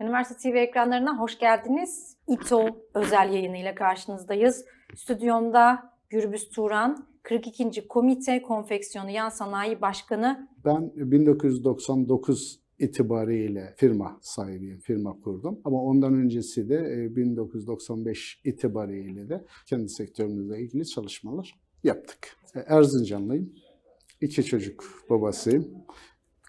Üniversite TV ekranlarına hoş geldiniz. İTO özel yayınıyla karşınızdayız. Stüdyomda Gürbüz Turan, 42. Komite Konfeksiyonu Yan Sanayi Başkanı. Ben 1999 itibariyle firma sahibiyim, firma kurdum. Ama ondan öncesi de e, 1995 itibariyle de kendi sektörümüzle ilgili çalışmalar yaptık. E, Erzincanlıyım, iki çocuk babasıyım.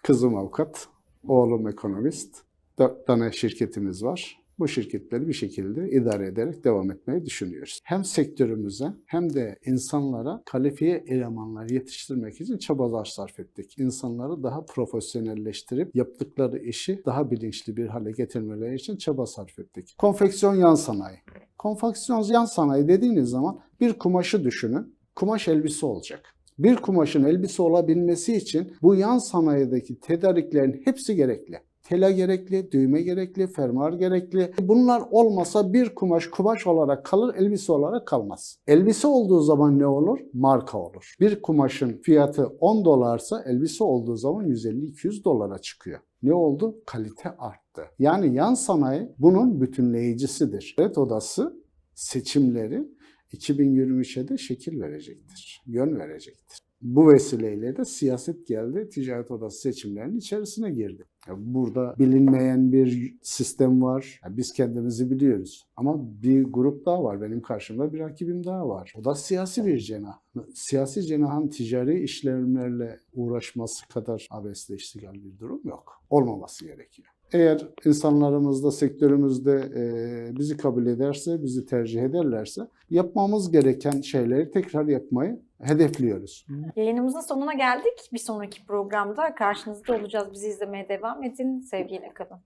Kızım avukat, oğlum ekonomist. Dört tane şirketimiz var. Bu şirketleri bir şekilde idare ederek devam etmeyi düşünüyoruz. Hem sektörümüze hem de insanlara kalifiye elemanlar yetiştirmek için çabalar sarf ettik. İnsanları daha profesyonelleştirip yaptıkları işi daha bilinçli bir hale getirmeleri için çaba sarf ettik. Konfeksiyon yan sanayi. Konfeksiyon yan sanayi dediğiniz zaman bir kumaşı düşünün. Kumaş elbise olacak. Bir kumaşın elbise olabilmesi için bu yan sanayideki tedariklerin hepsi gerekli. Tela gerekli, düğme gerekli, fermuar gerekli. Bunlar olmasa bir kumaş kumaş olarak kalır, elbise olarak kalmaz. Elbise olduğu zaman ne olur? Marka olur. Bir kumaşın fiyatı 10 dolarsa elbise olduğu zaman 150-200 dolara çıkıyor. Ne oldu? Kalite arttı. Yani yan sanayi bunun bütünleyicisidir. Evet odası seçimleri 2023'e de şekil verecektir, yön verecektir. Bu vesileyle de siyaset geldi, ticaret odası seçimlerinin içerisine girdi. Burada bilinmeyen bir sistem var. Biz kendimizi biliyoruz. Ama bir grup daha var. Benim karşımda bir rakibim daha var. O da siyasi bir cenah. Siyasi cenahın ticari işlemlerle uğraşması kadar abesle iştigal bir durum yok. Olmaması gerekiyor. Eğer insanlarımız da sektörümüzde e, bizi kabul ederse, bizi tercih ederlerse yapmamız gereken şeyleri tekrar yapmayı hedefliyoruz. Yayınımızın sonuna geldik. Bir sonraki programda karşınızda olacağız. Bizi izlemeye devam edin. Sevgiyle kalın.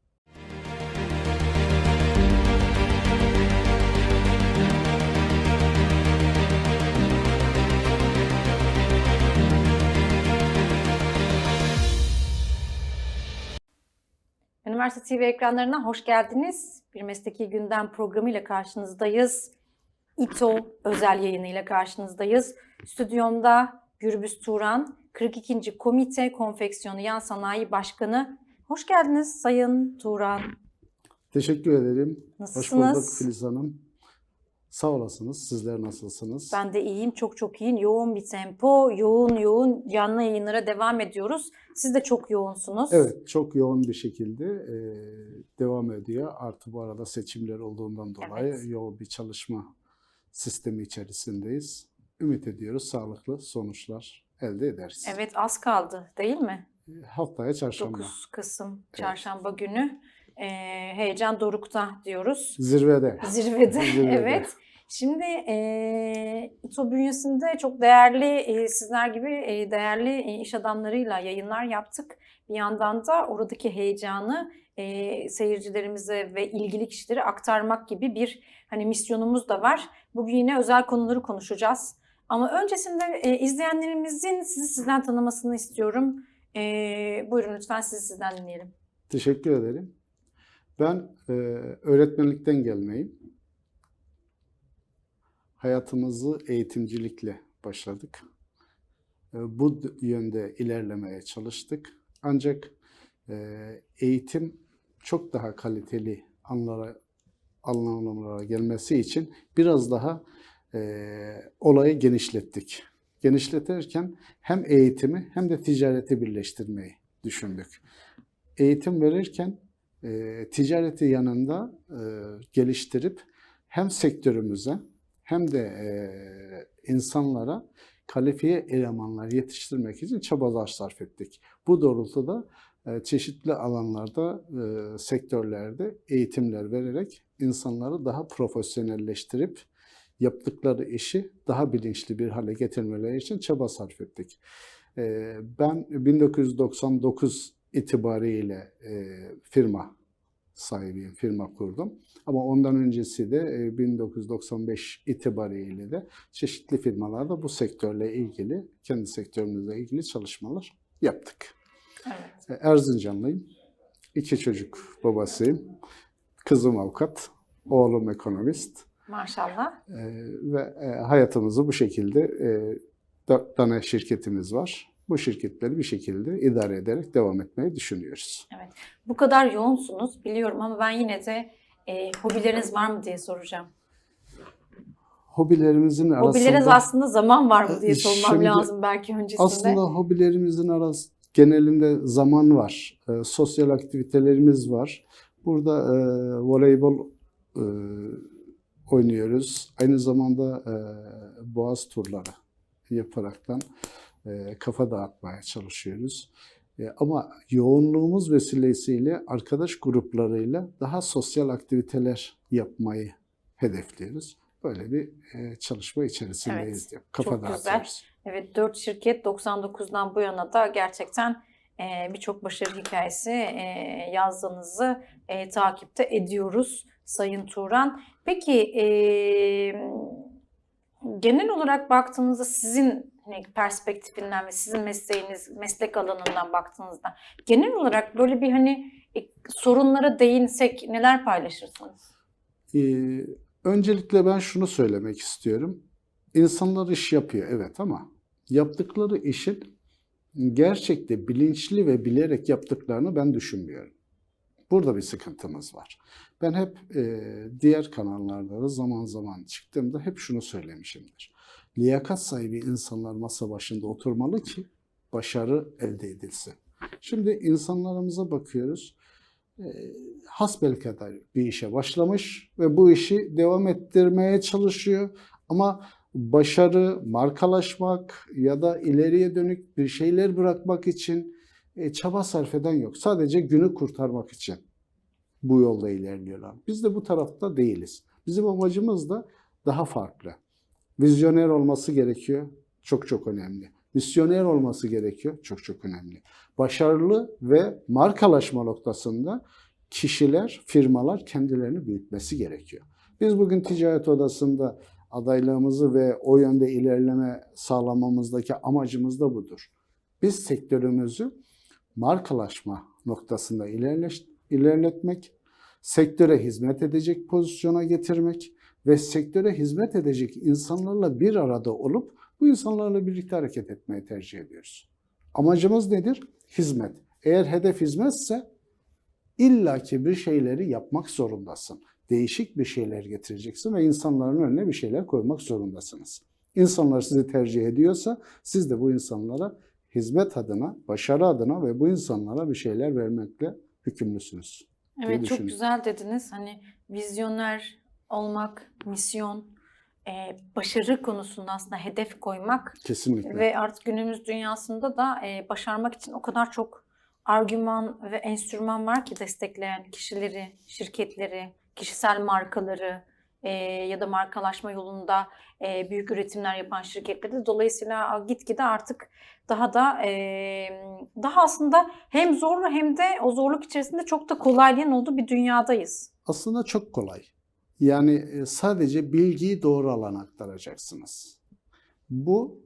Üniversite TV ekranlarına hoş geldiniz. Bir Mesleki Gündem programıyla karşınızdayız. İTO özel yayınıyla karşınızdayız. Stüdyomda Gürbüz Turan, 42. Komite Konfeksiyonu Yan Sanayi Başkanı. Hoş geldiniz Sayın Turan. Teşekkür ederim. Hoş Nasılsınız? bulduk Filiz Hanım. Sağ olasınız. Sizler nasılsınız? Ben de iyiyim, çok çok iyiyim. Yoğun bir tempo, yoğun yoğun canlı yayınlara devam ediyoruz. Siz de çok yoğunsunuz. Evet, çok yoğun bir şekilde e, devam ediyor. Artı bu arada seçimler olduğundan dolayı Evet. yoğun bir çalışma sistemi içerisindeyiz. Ümit ediyoruz sağlıklı sonuçlar elde ederiz. Evet, az kaldı değil mi? Haftaya çarşamba. 9 Kasım çarşamba günü. Ee, heyecan dorukta diyoruz. Zirvede. Zirvede, Zirvede. evet. Şimdi e, İTO bünyesinde çok değerli, e, sizler gibi e, değerli e, iş adamlarıyla yayınlar yaptık. Bir yandan da oradaki heyecanı e, seyircilerimize ve ilgili kişilere aktarmak gibi bir hani misyonumuz da var. Bugün yine özel konuları konuşacağız. Ama öncesinde e, izleyenlerimizin sizi sizden tanımasını istiyorum. E, buyurun lütfen sizi sizden dinleyelim. Teşekkür ederim. Ben e, öğretmenlikten gelmeyim. Hayatımızı eğitimcilikle başladık. E, bu yönde ilerlemeye çalıştık. Ancak e, eğitim çok daha kaliteli anlara, anlamlara gelmesi için biraz daha e, olayı genişlettik. Genişletirken hem eğitimi hem de ticareti birleştirmeyi düşündük. Eğitim verirken e, ticareti yanında geliştirip hem sektörümüze hem de e, insanlara kalifiye elemanlar yetiştirmek için çabalar sarf ettik. Bu doğrultuda e, çeşitli alanlarda, e, sektörlerde eğitimler vererek insanları daha profesyonelleştirip yaptıkları işi daha bilinçli bir hale getirmeleri için çaba sarf ettik. E, ben 1999 itibariyle e, firma sahibiyim, firma kurdum. Ama ondan öncesi de e, 1995 itibariyle de çeşitli firmalarda bu sektörle ilgili, kendi sektörümüzle ilgili çalışmalar yaptık. Evet. E, Erzincanlıyım, iki çocuk babasıyım. Kızım avukat, oğlum ekonomist. Maşallah. E, ve e, hayatımızı bu şekilde e, dört tane şirketimiz var. Bu şirketleri bir şekilde idare ederek devam etmeyi düşünüyoruz. Bu kadar yoğunsunuz biliyorum ama ben yine de e, hobileriniz var mı diye soracağım. Hobilerimizin arasında Hobileriniz aslında zaman var mı diye sormam şimdi lazım belki öncesinde. aslında hobilerimizin arası genelinde zaman var. E, sosyal aktivitelerimiz var. Burada e, voleybol e, oynuyoruz. Aynı zamanda e, boğaz turları yaparaktan e, kafa dağıtmaya çalışıyoruz. E, ama yoğunluğumuz vesilesiyle arkadaş gruplarıyla daha sosyal aktiviteler yapmayı hedefliyoruz. Böyle bir e, çalışma içerisindeyiz. diye. Kafa çok güzel. Evet 4 şirket 99'dan bu yana da gerçekten e, birçok başarı hikayesi e, yazdığınızı e, takipte ediyoruz Sayın Turan. Peki e, genel olarak baktığınızda sizin hani, perspektifinden ve sizin mesleğiniz, meslek alanından baktığınızda genel olarak böyle bir hani e, sorunlara değinsek neler paylaşırsınız? Ee, öncelikle ben şunu söylemek istiyorum. İnsanlar iş yapıyor evet ama yaptıkları işin gerçekte bilinçli ve bilerek yaptıklarını ben düşünmüyorum. Burada bir sıkıntımız var. Ben hep e, diğer kanallarda da zaman zaman çıktığımda hep şunu söylemişimdir. Liyakat sahibi insanlar masa başında oturmalı ki başarı elde edilsin. Şimdi insanlarımıza bakıyoruz. E, hasbelkader bir işe başlamış ve bu işi devam ettirmeye çalışıyor. Ama başarı, markalaşmak ya da ileriye dönük bir şeyler bırakmak için e, çaba sarf eden yok. Sadece günü kurtarmak için bu yolda ilerliyorlar. Biz de bu tarafta değiliz. Bizim amacımız da daha farklı. Vizyoner olması gerekiyor. Çok çok önemli. Misyoner olması gerekiyor. Çok çok önemli. Başarılı ve markalaşma noktasında kişiler, firmalar kendilerini büyütmesi gerekiyor. Biz bugün ticaret odasında adaylığımızı ve o yönde ilerleme sağlamamızdaki amacımız da budur. Biz sektörümüzü markalaşma noktasında ilerletmek, sektöre hizmet edecek pozisyona getirmek ve sektöre hizmet edecek insanlarla bir arada olup bu insanlarla birlikte hareket etmeyi tercih ediyoruz. Amacımız nedir? Hizmet. Eğer hedef hizmetse illaki bir şeyleri yapmak zorundasın. Değişik bir şeyler getireceksin ve insanların önüne bir şeyler koymak zorundasınız. İnsanlar sizi tercih ediyorsa siz de bu insanlara hizmet adına, başarı adına ve bu insanlara bir şeyler vermekle hükümlüsünüz. Evet çok güzel dediniz. Hani vizyoner olmak, misyon, e, başarı konusunda aslında hedef koymak Kesinlikle. ve artık günümüz dünyasında da e, başarmak için o kadar çok argüman ve enstrüman var ki destekleyen kişileri, şirketleri, kişisel markaları e, ya da markalaşma yolunda e, büyük üretimler yapan şirketleri. Dolayısıyla gitgide artık daha da e, daha aslında hem zorlu hem de o zorluk içerisinde çok da kolaylığın olduğu bir dünyadayız. Aslında çok kolay. Yani e, sadece bilgiyi doğru alana aktaracaksınız. Bu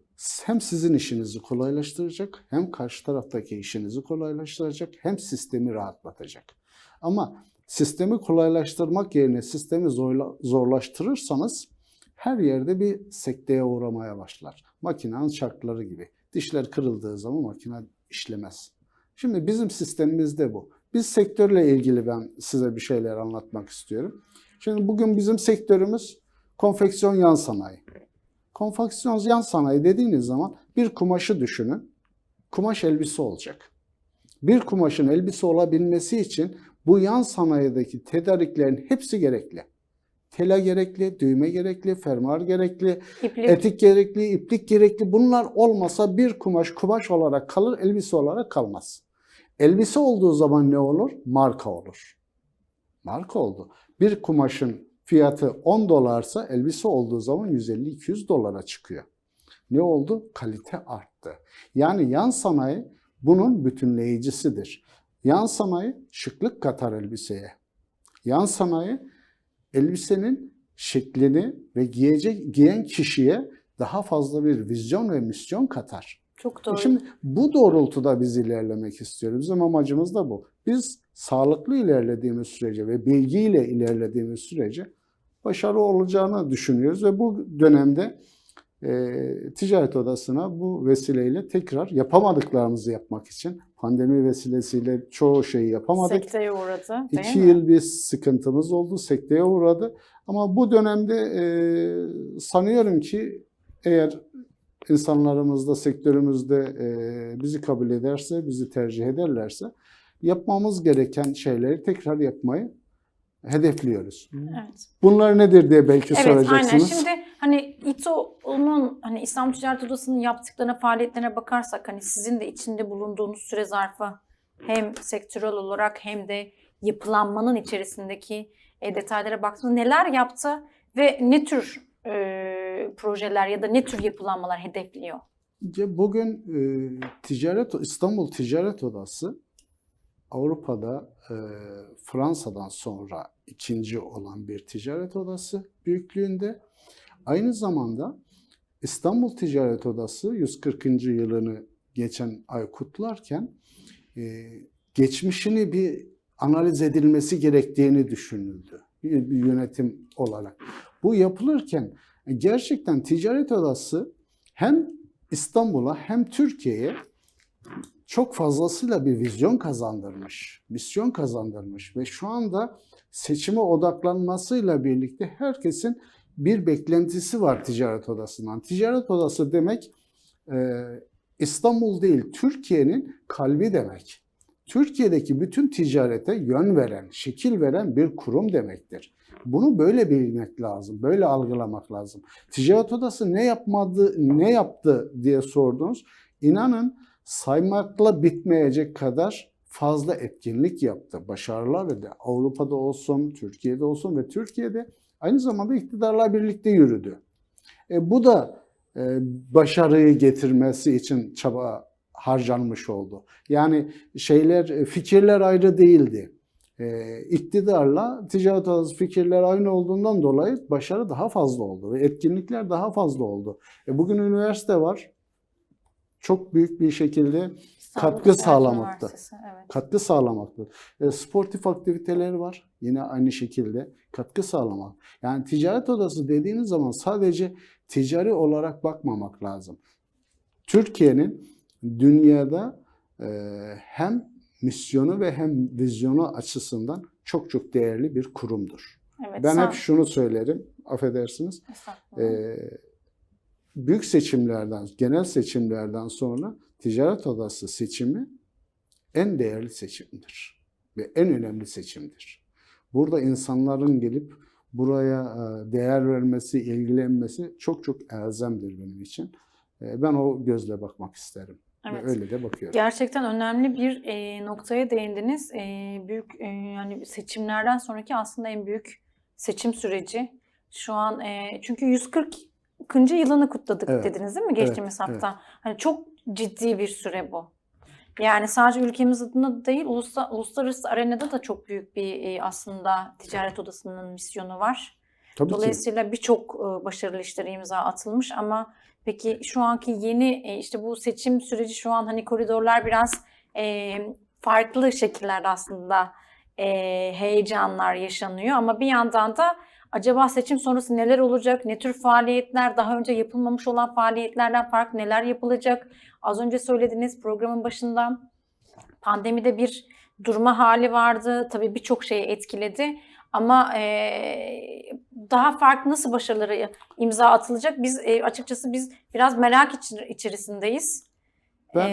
hem sizin işinizi kolaylaştıracak, hem karşı taraftaki işinizi kolaylaştıracak, hem sistemi rahatlatacak. Ama sistemi kolaylaştırmak yerine sistemi zorla- zorlaştırırsanız her yerde bir sekteye uğramaya başlar. Makinenin çarkları gibi. Dişler kırıldığı zaman makine işlemez. Şimdi bizim sistemimizde bu. Biz sektörle ilgili ben size bir şeyler anlatmak istiyorum. Şimdi bugün bizim sektörümüz konfeksiyon yan sanayi. Konfeksiyon yan sanayi dediğiniz zaman bir kumaşı düşünün. Kumaş elbise olacak. Bir kumaşın elbise olabilmesi için bu yan sanayideki tedariklerin hepsi gerekli. Tela gerekli, düğme gerekli, fermuar gerekli, İplik etik gerekli, iplik gerekli. Bunlar olmasa bir kumaş kumaş olarak kalır, elbise olarak kalmaz. Elbise olduğu zaman ne olur? Marka olur. Marka oldu. Bir kumaşın fiyatı 10 dolarsa elbise olduğu zaman 150-200 dolara çıkıyor. Ne oldu? Kalite arttı. Yani yan sanayi bunun bütünleyicisidir. Yan sanayi şıklık katar elbiseye. Yan sanayi elbisenin şeklini ve giyecek giyen kişiye daha fazla bir vizyon ve misyon katar. çok doğru. Şimdi bu doğrultuda biz ilerlemek istiyoruz. Bizim amacımız da bu. Biz sağlıklı ilerlediğimiz sürece ve bilgiyle ilerlediğimiz sürece başarı olacağını düşünüyoruz ve bu dönemde e, ticaret odasına bu vesileyle tekrar yapamadıklarımızı yapmak için pandemi vesilesiyle çoğu şeyi yapamadık. Sekteye uğradı değil İki mi? yıl bir sıkıntımız oldu, sekteye uğradı. Ama bu dönemde e, sanıyorum ki eğer insanlarımız da sektörümüzde e, bizi kabul ederse, bizi tercih ederlerse yapmamız gereken şeyleri tekrar yapmayı hedefliyoruz. Evet. Bunlar nedir diye belki Evet aynen. soracaksınız. Şimdi hani İTO'nun hani İstanbul Ticaret Odası'nın yaptıklarına, faaliyetlerine bakarsak hani sizin de içinde bulunduğunuz süre zarfı hem sektörel olarak hem de yapılanmanın içerisindeki e, detaylara baktığınızda neler yaptı ve ne tür e, projeler ya da ne tür yapılanmalar hedefliyor? Bugün e, ticaret İstanbul Ticaret Odası Avrupa'da e, Fransa'dan sonra ikinci olan bir ticaret odası büyüklüğünde. Aynı zamanda İstanbul Ticaret Odası 140. yılını geçen ay kutlarken e, geçmişini bir analiz edilmesi gerektiğini düşünüldü bir, yönetim olarak. Bu yapılırken e, gerçekten ticaret odası hem İstanbul'a hem Türkiye'ye çok fazlasıyla bir vizyon kazandırmış, misyon kazandırmış ve şu anda seçime odaklanmasıyla birlikte herkesin bir beklentisi var ticaret odasından. Ticaret odası demek e, İstanbul değil, Türkiye'nin kalbi demek. Türkiye'deki bütün ticarete yön veren, şekil veren bir kurum demektir. Bunu böyle bilmek lazım, böyle algılamak lazım. Ticaret odası ne yapmadı, ne yaptı diye sordunuz. İnanın saymakla bitmeyecek kadar fazla etkinlik yaptı. Başarılar verdi. Avrupa'da olsun, Türkiye'de olsun ve Türkiye'de aynı zamanda iktidarla birlikte yürüdü. E, bu da e, başarıyı getirmesi için çaba harcanmış oldu. Yani şeyler, e, fikirler ayrı değildi. E, iktidarla ticaret odası fikirler aynı olduğundan dolayı başarı daha fazla oldu ve etkinlikler daha fazla oldu. E, bugün üniversite var. Çok büyük bir şekilde İstanbul Katkı sağlamakta. Evet. katkı sağlamaktadır. E, sportif aktiviteler var. Yine aynı şekilde katkı sağlamak. Yani ticaret odası dediğiniz zaman sadece ticari olarak bakmamak lazım. Türkiye'nin dünyada e, hem misyonu ve hem vizyonu açısından çok çok değerli bir kurumdur. Evet, Ben hep şunu söylerim, affedersiniz. Estağfurullah. Büyük seçimlerden, genel seçimlerden sonra ticaret odası seçimi en değerli seçimdir ve en önemli seçimdir. Burada insanların gelip buraya e, değer vermesi, ilgilenmesi çok çok elzemdir benim için. E, Ben o gözle bakmak isterim Evet. ve öyle de bakıyorum. Gerçekten önemli bir e, noktaya değindiniz. E, büyük e, yani seçimlerden sonraki aslında en büyük seçim süreci. Şu an e, çünkü 140. yılını kutladık Evet. dediniz değil mi Evet, geçtiğimiz evet. hafta? Hani çok ciddi bir süre bu. Yani sadece ülkemiz adına değil, ulusla- uluslararası arenada da çok büyük bir e, aslında ticaret odasının misyonu var. Tabii. Dolayısıyla birçok e, başarılı işlere imza atılmış ama peki şu anki yeni e, işte bu seçim süreci şu an hani koridorlar biraz farklı şekillerde aslında heyecanlar yaşanıyor ama bir yandan da acaba seçim sonrası neler olacak, ne tür faaliyetler, daha önce yapılmamış olan faaliyetlerden farklı neler yapılacak? Az önce söylediğiniz programın başında pandemide bir durma hali vardı. Tabii birçok şeyi etkiledi. Ama eee, daha farklı nasıl başarıları imza atılacak? Biz eee, açıkçası biz biraz merak içerisindeyiz. Ben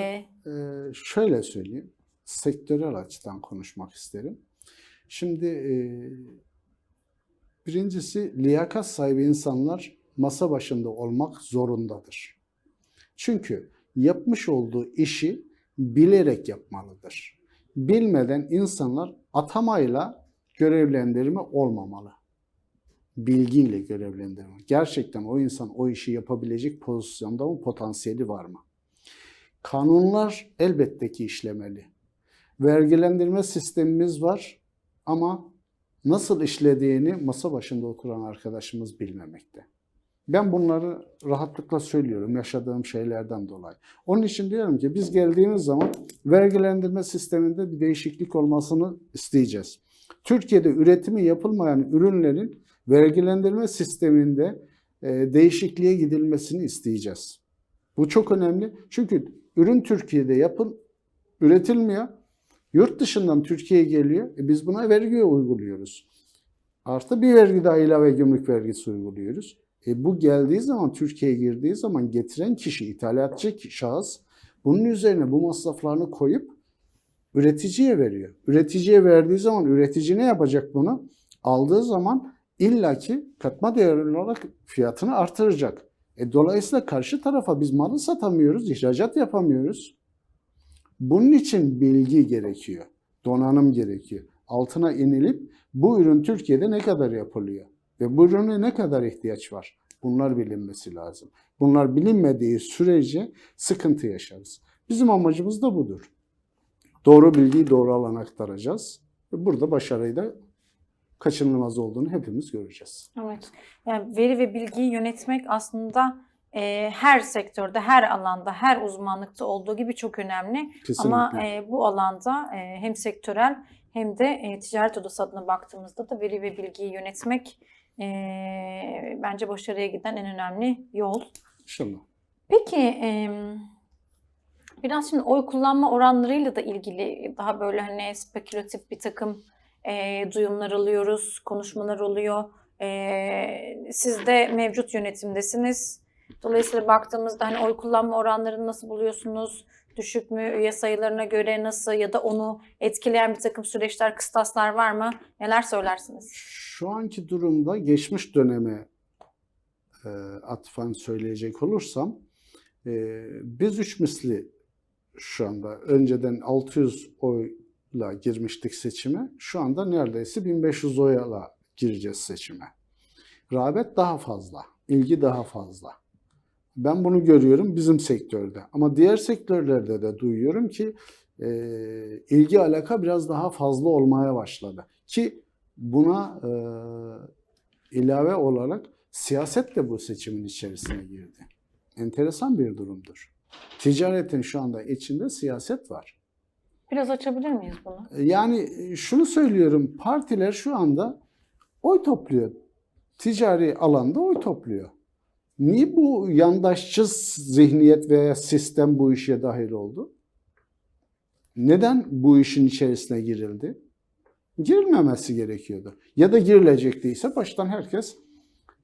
Ee, şöyle söyleyeyim, sektörel açıdan konuşmak isterim. Şimdi e, birincisi liyakat sahibi insanlar masa başında olmak zorundadır. Çünkü yapmış olduğu işi bilerek yapmalıdır. Bilmeden insanlar atamayla görevlendirme olmamalı. Bilgiyle görevlendirme. Gerçekten o insan o işi yapabilecek pozisyonda mı, potansiyeli var mı? Kanunlar elbette ki işlemeli. Vergilendirme sistemimiz var ama nasıl işlediğini masa başında oturan arkadaşımız bilmemekte. Ben bunları rahatlıkla söylüyorum yaşadığım şeylerden dolayı. Onun için diyorum ki biz geldiğimiz zaman vergilendirme sisteminde bir değişiklik olmasını isteyeceğiz. Türkiye'de üretimi yapılmayan ürünlerin vergilendirme sisteminde e, değişikliğe gidilmesini isteyeceğiz. Bu çok önemli. Çünkü ürün Türkiye'de yapın, üretilmiyor. Yurt dışından Türkiye'ye geliyor. E biz buna vergi uyguluyoruz. Artı bir vergi daha ilave gümrük vergisi uyguluyoruz. E bu geldiği zaman Türkiye'ye girdiği zaman getiren kişi, ithalatçı şahıs bunun üzerine bu masraflarını koyup üreticiye veriyor. Üreticiye verdiği zaman üretici ne yapacak bunu? Aldığı zaman illaki katma değer olarak fiyatını artıracak. E dolayısıyla karşı tarafa biz malı satamıyoruz, ihracat yapamıyoruz. Bunun için bilgi gerekiyor, donanım gerekiyor. Altına inilip bu ürün Türkiye'de ne kadar yapılıyor ve bu ürüne ne kadar ihtiyaç var? Bunlar bilinmesi lazım. Bunlar bilinmediği sürece sıkıntı yaşarız. Bizim amacımız da budur. Doğru bilgiyi doğru alana aktaracağız. Ve burada başarıyı da kaçınılmaz olduğunu hepimiz göreceğiz. Evet. Yani veri ve bilgiyi yönetmek aslında e, her sektörde, her alanda, her uzmanlıkta olduğu gibi çok önemli. Kesinlikle. Ama e, bu alanda e, hem sektörel hem de e, ticaret odası adına baktığımızda da veri ve bilgiyi yönetmek e, bence başarıya giden en önemli yol. İnşallah. Peki e, biraz şimdi oy kullanma oranlarıyla da ilgili daha böyle hani spekülatif bir takım e, duyumlar alıyoruz, konuşmalar oluyor. E, siz de mevcut yönetimdesiniz. Dolayısıyla baktığımızda hani oy kullanma oranlarını nasıl buluyorsunuz? Düşük mü? Üye sayılarına göre nasıl? Ya da onu etkileyen bir takım süreçler, kıstaslar var mı? Neler söylersiniz? Şu anki durumda geçmiş döneme e, atfen söyleyecek olursam e, biz üç misli şu anda önceden 600 oyla girmiştik seçime. Şu anda neredeyse 1500 oyla gireceğiz seçime. Rağbet daha fazla, ilgi daha fazla. Ben bunu görüyorum bizim sektörde. Ama diğer sektörlerde de duyuyorum ki e, ilgi alaka biraz daha fazla olmaya başladı. Ki buna e, ilave olarak siyaset de bu seçimin içerisine girdi. Enteresan bir durumdur. Ticaretin şu anda içinde siyaset var. Biraz açabilir miyiz bunu? Yani şunu söylüyorum, partiler şu anda oy topluyor. Ticari alanda oy topluyor. Niye bu yandaşçı zihniyet veya sistem bu işe dahil oldu? Neden bu işin içerisine girildi? Girilmemesi gerekiyordu. Ya da girilecekti baştan herkes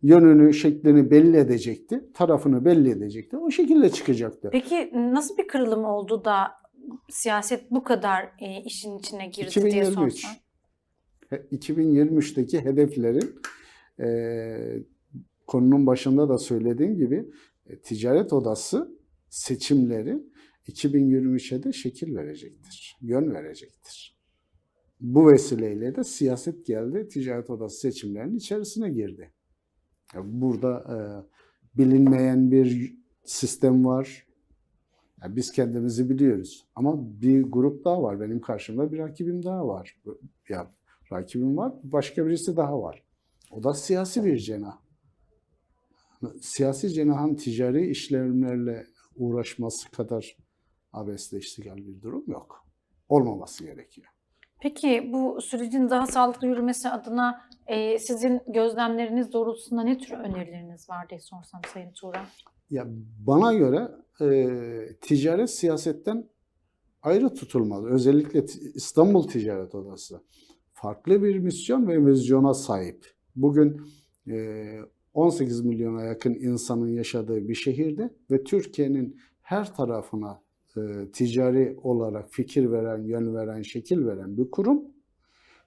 yönünü, şeklini belli edecekti, tarafını belli edecekti. O şekilde çıkacaktı. Peki nasıl bir kırılım oldu da siyaset bu kadar e, işin içine girdi diye 2023. sorsam? He- 2023'teki hedeflerin e, konunun başında da söylediğim gibi e, ticaret odası seçimleri 2023'e de şekil verecektir, yön verecektir. Bu vesileyle de siyaset geldi, ticaret odası seçimlerinin içerisine girdi. Burada e, bilinmeyen bir sistem var. Ya biz kendimizi biliyoruz. Ama bir grup daha var. Benim karşımda bir rakibim daha var. Ya rakibim var, başka birisi daha var. O da siyasi bir cenah. Siyasi cenahın ticari işlemlerle uğraşması kadar abesle iştigal bir durum yok. Olmaması gerekiyor. Peki bu sürecin daha sağlıklı yürümesi adına e, sizin gözlemleriniz doğrultusunda ne tür önerileriniz var diye sorsam Sayın Tuğra? Ya bana göre e, ticaret siyasetten ayrı tutulmalı. Özellikle İstanbul Ticaret Odası farklı bir misyon ve vizyona sahip. Bugün e, 18 milyona yakın insanın yaşadığı bir şehirde ve Türkiye'nin her tarafına e, ticari olarak fikir veren, yön veren, şekil veren bir kurum.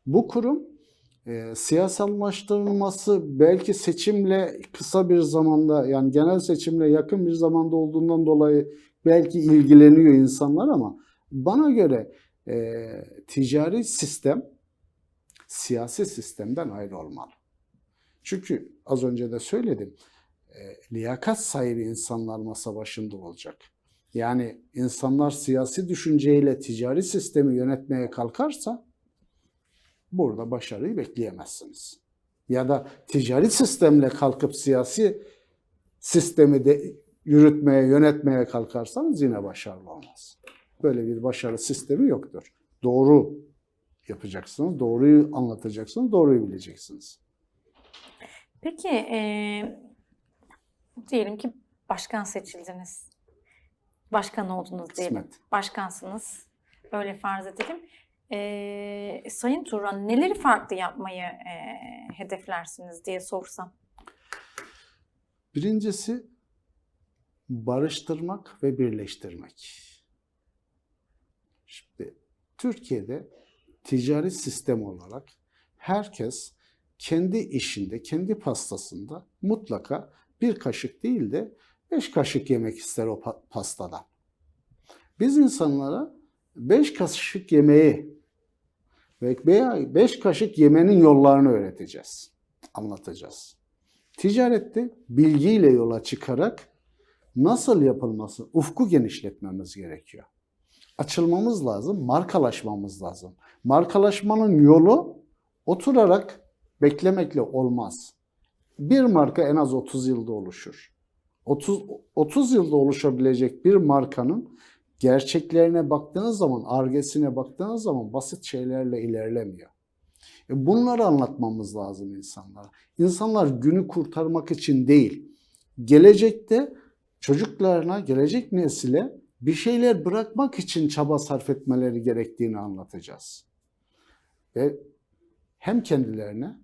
Bu kurum e, siyasallaştırılması belki seçimle kısa bir zamanda yani genel seçimle yakın bir zamanda olduğundan dolayı belki ilgileniyor insanlar ama bana göre e, ticari sistem siyasi sistemden ayrı olmalı. Çünkü az önce de söyledim e, liyakat sahibi insanlar masa başında olacak. Yani insanlar siyasi düşünceyle ticari sistemi yönetmeye kalkarsa burada başarıyı bekleyemezsiniz. Ya da ticari sistemle kalkıp siyasi sistemi de yürütmeye, yönetmeye kalkarsanız yine başarılı olmaz. Böyle bir başarı sistemi yoktur. Doğru yapacaksınız, doğruyu anlatacaksınız, doğruyu bileceksiniz. Peki e, Diyelim ki başkan seçildiniz. Başkan oldunuz diyelim. Kısmet. Başkansınız. Öyle farz edelim. Ee, Sayın Turan neleri farklı yapmayı e, hedeflersiniz diye sorsam. Birincisi barıştırmak ve birleştirmek. Şimdi Türkiye'de ticari sistem olarak herkes kendi işinde, kendi pastasında mutlaka bir kaşık değil de beş kaşık yemek ister o pa- pastadan. Biz insanlara beş kaşık yemeği ve veya beş kaşık yemenin yollarını öğreteceğiz, anlatacağız. Ticarette bilgiyle yola çıkarak nasıl yapılması, ufku genişletmemiz gerekiyor. Açılmamız lazım, markalaşmamız lazım. Markalaşmanın yolu oturarak beklemekle olmaz. Bir marka en az 30 yılda oluşur. 30 30 yılda oluşabilecek bir markanın gerçeklerine baktığınız zaman, argesine baktığınız zaman basit şeylerle ilerlemiyor. E Bunları anlatmamız lazım insanlara. İnsanlar günü kurtarmak için değil, gelecekte çocuklarına, gelecek nesile bir şeyler bırakmak için çaba sarf etmeleri gerektiğini anlatacağız. Ve hem kendilerine,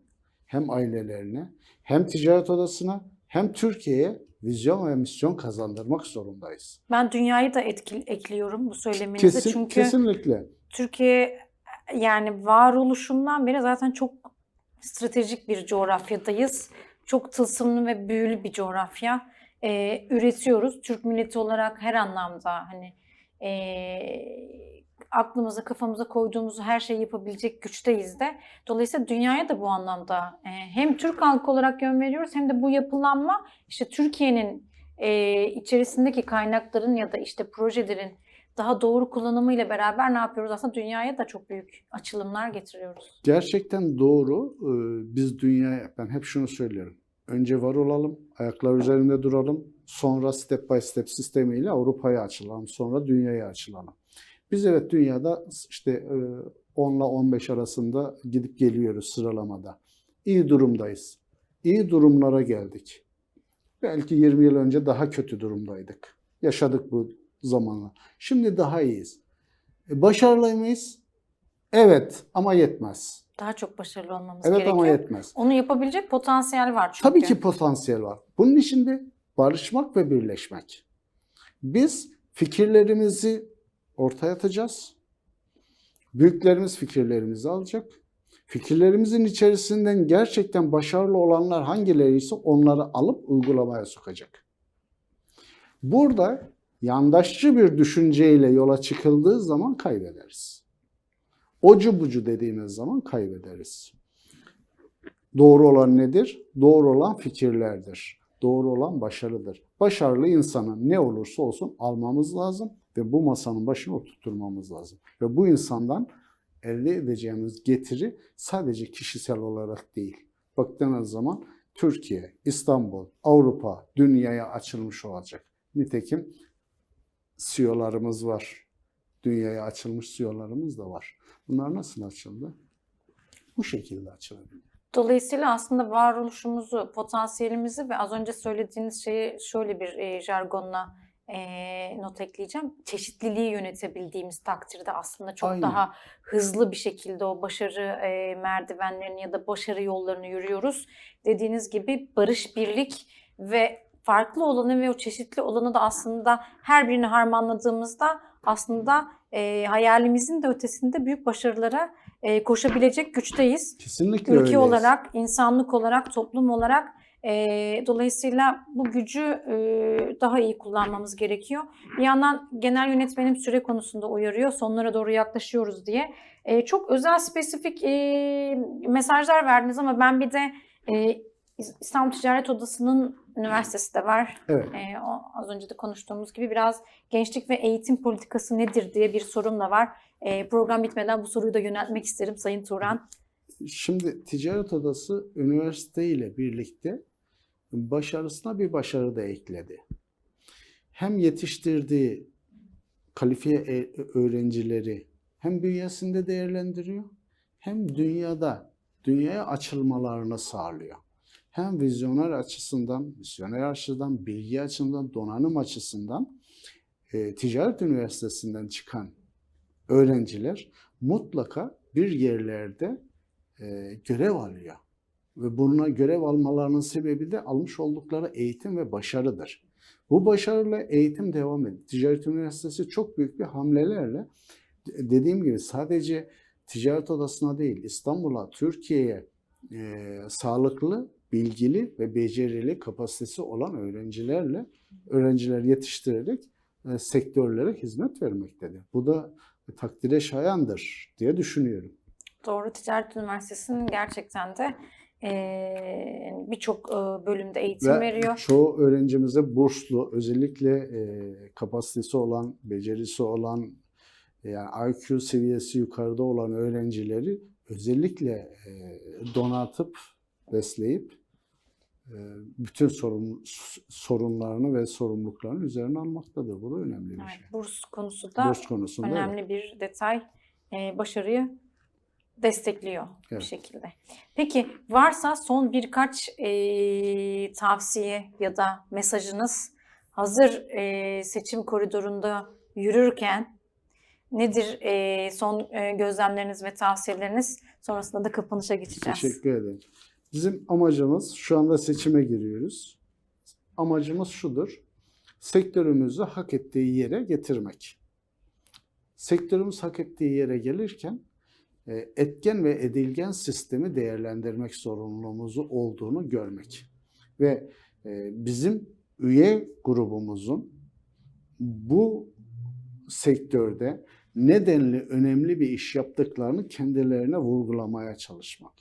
hem ailelerine, hem ticaret odasına, hem Türkiye'ye vizyon ve misyon kazandırmak zorundayız. Ben dünyayı da etkil, ekliyorum bu söylemenize. Kesin, Çünkü Kesinlikle. Türkiye yani varoluşundan beri zaten çok stratejik bir coğrafyadayız. Çok tılsımlı ve büyülü bir coğrafya. Ee, üretiyoruz. Türk milleti olarak her anlamda hani ee, aklımıza kafamıza koyduğumuz her şeyi yapabilecek güçteyiz de. Dolayısıyla dünyaya da bu anlamda e, hem Türk halkı olarak yön veriyoruz hem de bu yapılanma işte Türkiye'nin e, içerisindeki kaynakların ya da işte projelerin daha doğru kullanımıyla beraber ne yapıyoruz? Aslında dünyaya da çok büyük açılımlar getiriyoruz. Gerçekten doğru. Ee, Biz dünyaya, ben hep şunu söylüyorum. Önce var olalım, ayaklar üzerinde duralım. Sonra step by step sistemiyle Avrupa'ya açılalım. Sonra dünyaya açılalım. Biz evet dünyada işte e, 10 ile 15 arasında gidip geliyoruz sıralamada. İyi durumdayız. İyi durumlara geldik. Belki 20 yıl önce daha kötü durumdaydık. Yaşadık bu zamanı. Şimdi daha iyiyiz. E, Başarılı mıyız? Evet ama yetmez. Daha çok başarılı olmamız Evet gerekiyor. ama yetmez. Onu yapabilecek potansiyel var çünkü. Tabii ki potansiyel var. Bunun içinde barışmak ve birleşmek. Biz fikirlerimizi ortaya atacağız. Büyüklerimiz fikirlerimizi alacak. Fikirlerimizin içerisinden gerçekten başarılı olanlar hangileri ise onları alıp uygulamaya sokacak. Burada yandaşçı bir düşünceyle yola çıkıldığı zaman kaybederiz. Ocu bucu dediğimiz zaman kaybederiz. Doğru olan nedir? Doğru olan fikirlerdir. Doğru olan başarıdır. Başarılı insanın ne olursa olsun almamız lazım ve bu masanın başına oturtmamız lazım. Ve bu insandan elde edeceğimiz getiri sadece kişisel olarak değil. Baktığınız zaman Türkiye, İstanbul, Avrupa, dünyaya açılmış olacak. Nitekim CEO'larımız var. Dünyaya açılmış CEO'larımız da var. Bunlar nasıl açıldı? Bu şekilde açıldı. Dolayısıyla aslında varoluşumuzu, potansiyelimizi ve az önce söylediğiniz şeyi şöyle bir e, jargonla e, not ekleyeceğim. Çeşitliliği yönetebildiğimiz takdirde aslında çok Aynen. daha hızlı bir şekilde o başarı e, merdivenlerini ya da başarı yollarını yürüyoruz. Dediğiniz gibi barış, birlik ve farklı olanı ve o çeşitli olanı da aslında her birini harmanladığımızda aslında e, hayalimizin de ötesinde büyük başarılara e, koşabilecek güçteyiz Kesinlikle ülke öyleyiz. olarak, insanlık olarak, toplum olarak e, dolayısıyla bu gücü e, daha iyi kullanmamız gerekiyor. Bir yandan genel yönetmenim süre konusunda uyarıyor. Sonlara doğru yaklaşıyoruz diye. E, çok özel, spesifik e, mesajlar verdiniz ama ben bir de e, İstanbul Ticaret Odası'nın üniversitesi de var. Evet. E, o, az önce de konuştuğumuz gibi biraz gençlik ve eğitim politikası nedir diye bir sorum da var. E, program bitmeden bu soruyu da yöneltmek isterim Sayın Turan. Şimdi ticaret odası üniversite ile birlikte başarısına bir başarı da ekledi. Hem yetiştirdiği kalifiye e- öğrencileri hem bünyesinde değerlendiriyor hem dünyada dünyaya açılmalarını sağlıyor. hem vizyoner açısından, misyoner açısından, bilgi açısından, donanım açısından e, ticaret üniversitesinden çıkan öğrenciler mutlaka bir yerlerde e, görev alıyor. Ve buna görev almalarının sebebi de almış oldukları eğitim ve başarıdır. Bu başarıyla eğitim devam ediyor. Ticaret Üniversitesi çok büyük bir hamlelerle de- dediğim gibi sadece ticaret odasına değil İstanbul'a, Türkiye'ye e, sağlıklı, bilgili ve becerili kapasitesi olan öğrencilerle öğrenciler yetiştirerek e, sektörlere hizmet vermektedir. Bu da takdire şayandır diye düşünüyorum. Doğru Ticaret Üniversitesi'nin gerçekten de eee, birçok bölümde eğitim Ve veriyor. çoğu öğrencimize burslu, özellikle e, kapasitesi olan, becerisi olan, yani IQ seviyesi yukarıda olan öğrencileri özellikle e, donatıp, besleyip e, bütün sorun, sorunlarını ve sorumluluklarını üzerine almaktadır. Bu da önemli bir şey. Evet, burs konusu da Burs konusunda evet. önemli bir detay. Eee, başarıyı destekliyor bir Evet. şekilde. Peki varsa son birkaç eee, tavsiye ya da mesajınız hazır eee, seçim koridorunda yürürken nedir eee, son eee, gözlemleriniz ve tavsiyeleriniz? Sonrasında da kapanışa geçeceğiz. Teşekkür ederim. Bizim amacımız şu anda seçime giriyoruz. Amacımız şudur. Sektörümüzü hak ettiği yere getirmek. Sektörümüz hak ettiği yere gelirken e, etken ve edilgen sistemi değerlendirmek sorumluluğumuz olduğunu görmek. Ve e, bizim üye grubumuzun bu sektörde nedenli önemli bir iş yaptıklarını kendilerine vurgulamaya çalışmak.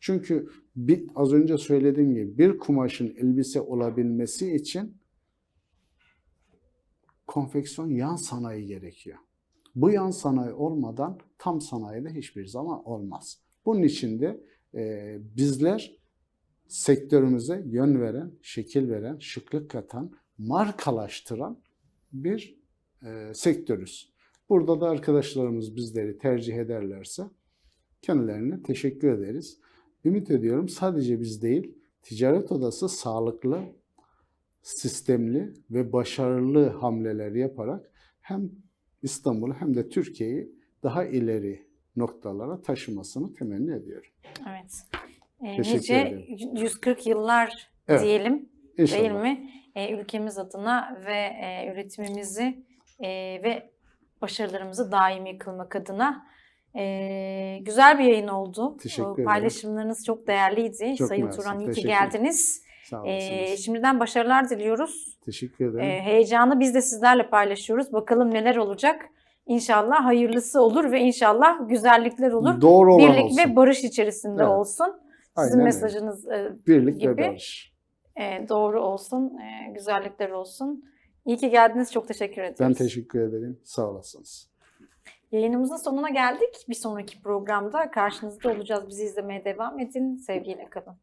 Çünkü bir, az önce söylediğim gibi bir kumaşın elbise olabilmesi için konfeksiyon yan sanayi gerekiyor. Bu yan sanayi olmadan tam sanayide hiçbir zaman olmaz. Bunun için de e, bizler sektörümüze yön veren, şekil veren, şıklık katan, markalaştıran bir e, sektörüz. Burada da arkadaşlarımız bizleri tercih ederlerse kendilerine teşekkür ederiz. Ümit ediyorum sadece biz değil, ticaret odası sağlıklı, sistemli ve başarılı hamleler yaparak hem İstanbul'u hem de Türkiye'yi daha ileri noktalara taşımasını temenni ediyorum. Evet. Ee, Teşekkür nice ederim. 140 yıllar Evet. diyelim İnşallah. değil mi? Ee, ülkemiz adına ve e, üretimimizi e, ve başarılarımızı daimi kılmak adına e, güzel bir yayın oldu. Teşekkür ederim. Paylaşımlarınız çok değerliydi. Çok Sayın mersi, Turan iyi ki geldiniz. Sağ Ee, şimdiden başarılar diliyoruz. Teşekkür ederim. Ee, heyecanı biz de sizlerle paylaşıyoruz. Bakalım neler olacak. İnşallah hayırlısı olur ve inşallah güzellikler olur. Doğru olan Birlik olsun. ve barış içerisinde Evet. olsun. Sizin Aynen öyle. mesajınız e, Birlik gibi. ve barış. e, doğru olsun, e, güzellikler olsun. İyi ki geldiniz. Çok teşekkür ediyoruz. Ben teşekkür ederim. Sağ olasınız. Yayınımızın sonuna geldik. Bir sonraki programda karşınızda olacağız. Bizi izlemeye devam edin. Sevgiyle kalın.